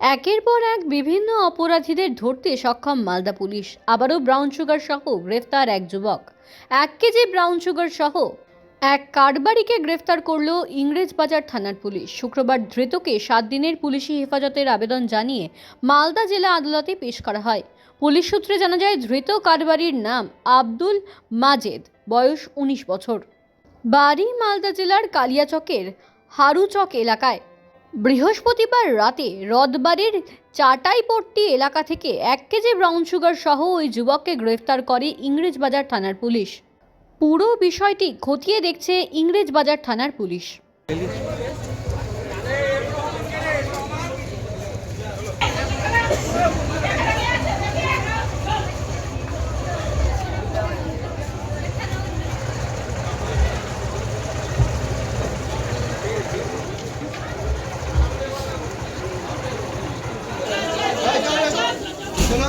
একের পর এক বিভিন্ন অপরাধীদের ধরতে সক্ষম মালদা পুলিশ। আবারও ব্রাউন সুগার সহ গ্রেফতার এক যুবক। এক কেজি ব্রাউন সুগার সহ এক কারবারিকে গ্রেফতার করল ইংরেজবাজার থানার পুলিশ। শুক্রবার ধৃতকে সাত দিনের পুলিশি হেফাজতের আবেদন জানিয়ে মালদা জেলা আদালতে পেশ করা হয়। পুলিশ সূত্রে জানা যায়, ধৃত কারবারির নাম আব্দুল মাজেদ, বয়স উনিশ বছর। বাড়ি মালদা জেলার কালিয়াচকের হারুচক এলাকায় বৃহস্পতিবার রাতে রদবাড়ির চাটাইপট্টি এলাকা থেকে এক কেজি ব্রাউন সুগার সহ ওই যুবককে গ্রেফতার করে ইংরেজবাজার থানার পুলিশ। পুরো বিষয়টি খতিয়ে দেখছে ইংরেজবাজার থানার পুলিশ। চলো